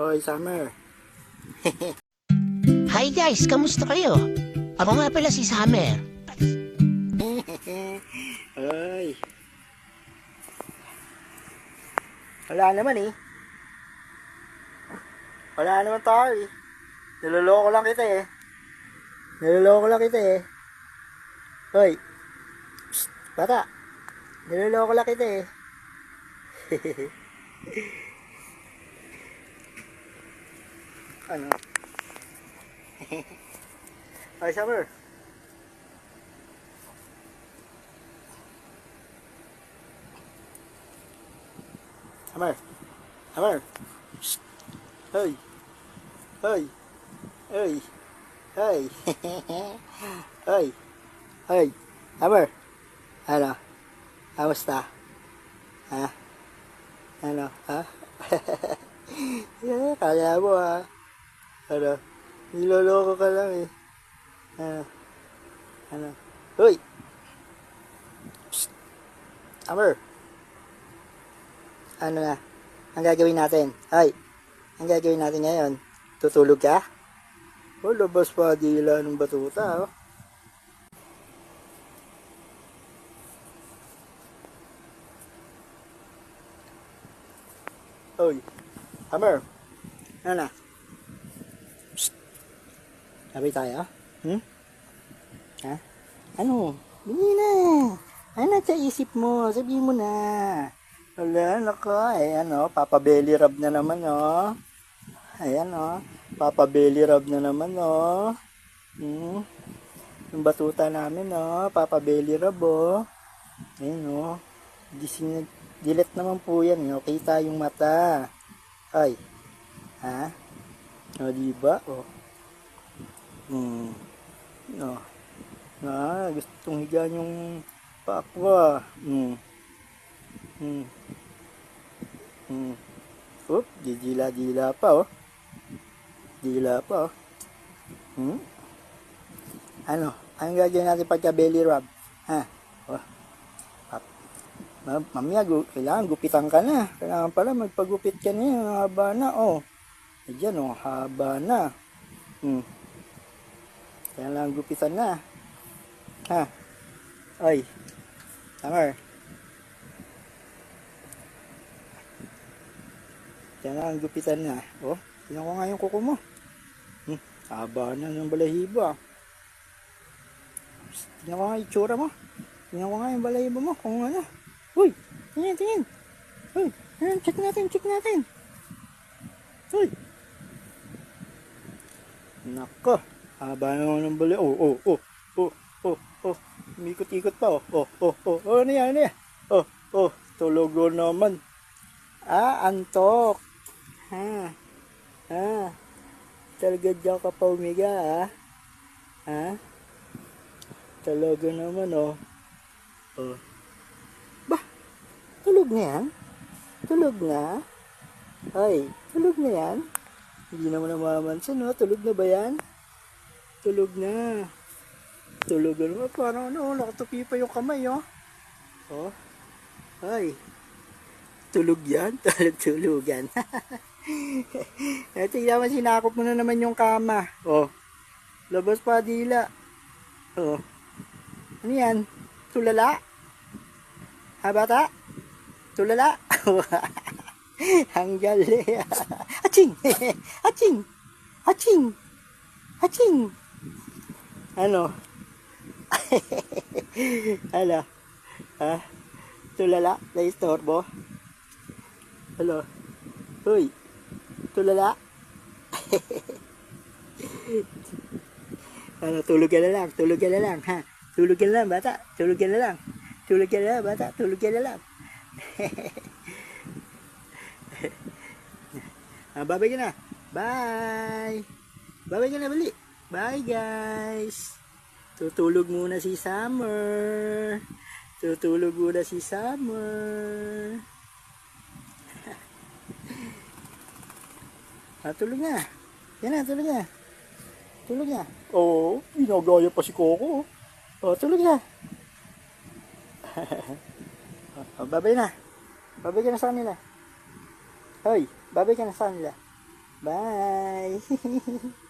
Hoy, Summer. Hi guys, kamusta kayo? Ako nga pala si Summer. Hoy. Wala naman eh. Wala naman tayo eh. Niloloko lang kita eh. Niloloko lang kita eh. Hoy. Psst, bata. Niloloko lang kita eh. ano? Ay, Summer. Summer. Summer. Hoy. Hoy. Hoy. Hoy. Hoy. Hoy. Summer. Ano? Kamusta? Ha? Ano? Ha? yeah, kaya mo ha. Ano? Niloloko ka lang eh. Ano? Ano? Hoy! Psst! Summer! Ano na? Ang gagawin natin? Ay! Ang gagawin natin ngayon? Tutulog ka? Oh, labas pa dila ng batuta, oh. Oy, Hammer. Ano na? Sabi tayo? Hmm? Ha? Ano? Hindi na. Ano sa isip mo? Sabihin mo na. Wala, nako. Eh, ano, Papa Belly Rub na naman, oh. Ayan, oh. Papa Belly Rub na naman, oh. Hmm. Yung batuta namin, oh. Papa Belly Rub, oh. Ayan, oh. Gising, dilet naman po yan, oh. Kita yung mata. Ay. Ha? O, diba? O. Hmm. No. Na, gustong higaan yung pakwa. Hmm. Hmm. Hmm. Oop, didila-dila pa, oh. Dila pa, oh. Hmm? Ano? Anong gagawin natin pagka belly rub? Ha? Oh. Ma- mamaya, gu- kailangan gupitan ka na. Kailangan pala magpagupit ka na yan. Haba na, oh. Ayan, oh. Haba na. Hmm. Kailangan gupitan na. Ha? Ay. Summer. Kailangan gupitan na. Oh, tingnan ko nga yung kuko mo. Hmm. Haba na ng balahibo, ah. Tingnan ko nga yung tsura mo. Tingnan ko nga yung balahibo mo. Kung ano. Uy! Tingin, tingin. Uy! Ayan, check natin, check natin. Uy! Nako. Haba na ng balahibo. Oh, oh, oh. Oh, oh, oh. Umikot-ikot pa, oh. Oh, oh, oh. Oh, ano yan, ano yan? Oh, oh. Tulog naman. Ah, antok. Ha? Ha? Talaga dyan ka pa umiga, ha? Ha? Talaga naman, oh. Oh. Bah, tulog na yan? Tulog na? Ay, tulog na yan? Hindi naman namamansin, no? Tulog na ba yan? Tulog na. Tulog na. Parang ano, nakatupi pa yung kamay, oh. Oh. Ay. Tulog yan? Tulog-tulugan. Ito, yaman sinakop mo na naman yung kama. Oh. Labas pa dila. Oh. Ano yan? Tulala? Ha, bata? Tulala? Ang gali. Aching! Aching! Aching! Aching! Ano? ano? Ha? Tulala? Na-istorbo? Hello? Hoy! Tulala? ano, tulog na lang, tulog na lang, ha? Tulog na lang, bata. Tulog na lang. Tulog na lang, bata. Tulog na lang. ah, babay ka na. Bye! Babay ka na, bali. Bye, guys! Tutulog muna si Summer. Tutulog muna si Summer. ah, tulog na. Yan na, tulog na. Tulog na. Oo, oh, ginagaya pa si Coco. Oh, tulog na. oh, babay na. Babay ka na sa kanila. Hoy, babay ka na sa kanila. Bye!